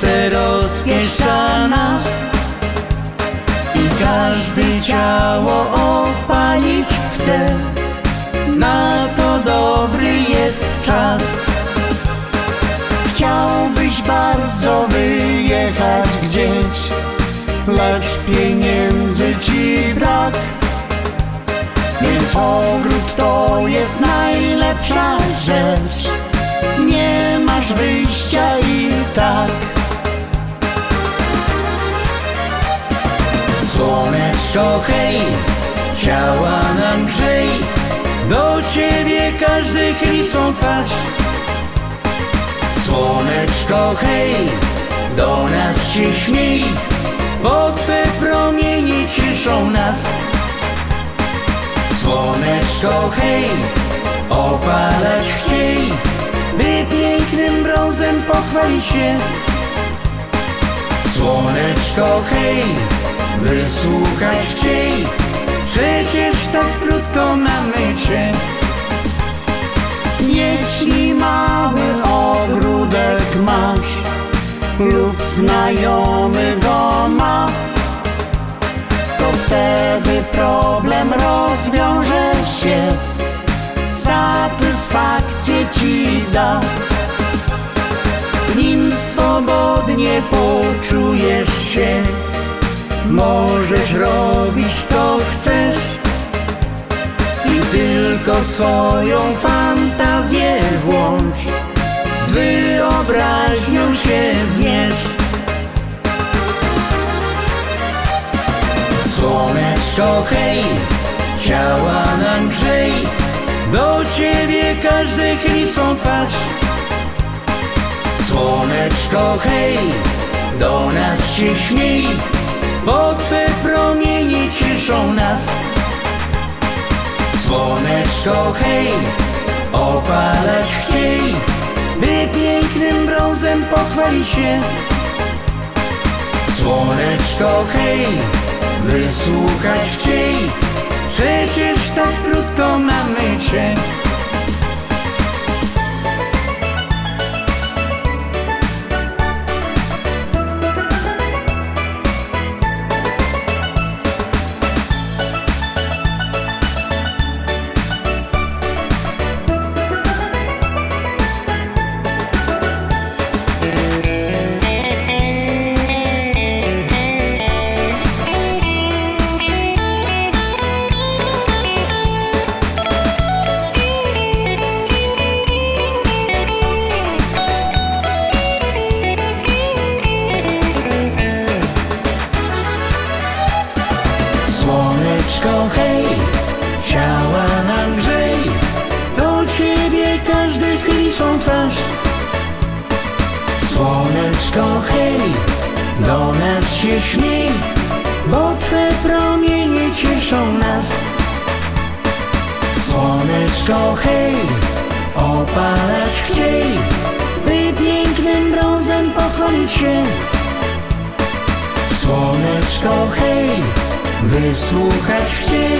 serce rozpieszcza nas I każdy ciało opalić chce. Na to dobry jest czas. Chciałbyś bardzo wyjechać gdzieś Lecz pieniędzy ci brak. Więc ogród to jest najlepsza rzecz. Nie masz wyjścia i tak. Słoneczko hej, ciała nam grzej Do ciebie każdy chyli swą twarz. Słoneczko hej, do nas się śmiej Bo twe promienie cieszą nas. Słoneczko hej, opalać chciej By pięknym brązem pochwalić się. Słoneczko hej, wysłuchać chciej Przecież tak krótko mamy cię. Jeśli mały ogródek masz Lub znajomy go ma To wtedy problem rozwiąże się. Satysfakcję ci da. Nim swobodnie poczujesz się Możesz robić co chcesz I tylko swoją fantazję włącz. Z wyobraźnią się zmierz. Słoneczko hej, ciała nam grzej. Do ciebie każdy chyli swą twarz. Słoneczko hej, do nas się śmiej Bo twe promienie cieszą nas. Słoneczko hej, opalać chciej By pięknym brązem pochwalić się. Słoneczko hej, wysłuchać chciej Przecież tak krótko mamy cię Słoneczko hej, ciała nam grzej Do ciebie każdy chyli swą twarz. Słoneczko hej, do nas się śmiej Bo twe promienie cieszą nas. Słoneczko hej, opalać chciej By pięknym brązem pochwalić się. Słoneczko hej, wysłuchać chciej